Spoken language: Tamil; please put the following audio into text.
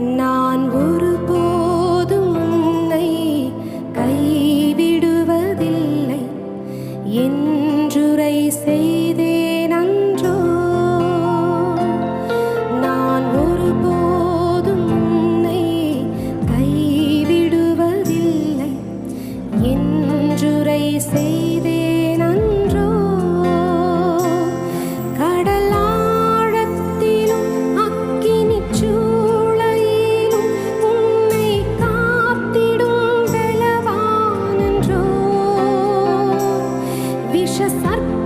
நான் ஒருபோதும் உன்னை கைவிடுவதில்லை. என்றுரை செய்தேன் அன்றோ. நான் ஒருபோதும் உன்னை கைவிடுவதில்லை. என்றுரை செய் सर्प